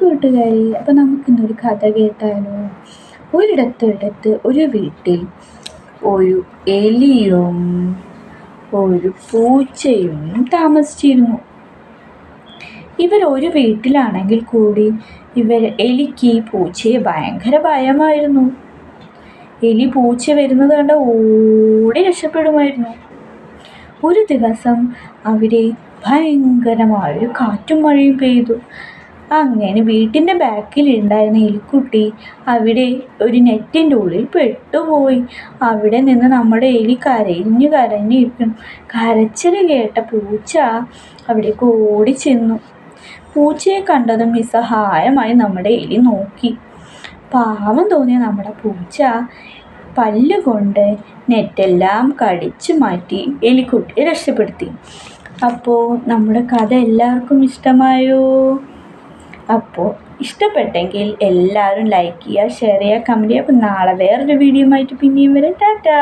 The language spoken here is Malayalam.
കൂട്ടുകാരി അപ്പോൾ നമുക്കിന്നൊരു കഥ കേട്ടാലോ? ഒരിടത്തൊരിടത്ത് ഒരു വീട്ടിൽ ഒരു എലിയും ഒരു പൂച്ചയും താമസിച്ചിരുന്നു. ഇവർ ഒരു വീട്ടിലാണെങ്കിൽ കൂടി ഇവർ എലിക്ക് പൂച്ചയെ ഭയങ്കര ഭയമായിരുന്നു. എലി പൂച്ച വരുന്നത് കണ്ട ഓടി രക്ഷപ്പെടുമായിരുന്നു. ഒരു ദിവസം അവിടെ ഭയങ്കരമായൊരു കാറ്റും മഴയും പെയ്തു. അങ്ങനെ വീട്ടിന്റെ ബാക്കിൽ ഉണ്ടായിരുന്ന എലിക്കുട്ടി അവിടെ ഒരു നെറ്റിന്റെ ഉള്ളിൽ പെട്ടുപോയി. അവിടെ നിന്ന് നമ്മുടെ എലി കരഞ്ഞു കരഞ്ഞിരിക്കും കരച്ചിൽ കേട്ട പൂച്ച അവിടേക്ക് ഓടി ചെന്നു പൂച്ചയെ കണ്ടതും നിസ്സഹായമായി നമ്മുടെ എലി നോക്കി. പാവം തോന്നിയ നമ്മുടെ പൂച്ച പല്ലുകൊണ്ട് നെറ്റെല്ലാം കടിച്ചു മാറ്റി എലിക്കുട്ടിയെ രക്ഷപ്പെടുത്തി. അപ്പോൾ നമ്മുടെ കഥ എല്ലാവർക്കും ഇഷ്ടമായോ? അപ്പോൾ ഇഷ്ടപ്പെട്ടെങ്കിൽ എല്ലാവരും ലൈക്ക് ചെയ്യുക ഷെയർ ചെയ്യുക കമന്റ് ചെയ്യുക. അപ്പോൾ നാളെ വേറൊരു വീഡിയോ ആയിട്ട് പിന്നെയും വരാം. ടാറ്റാ!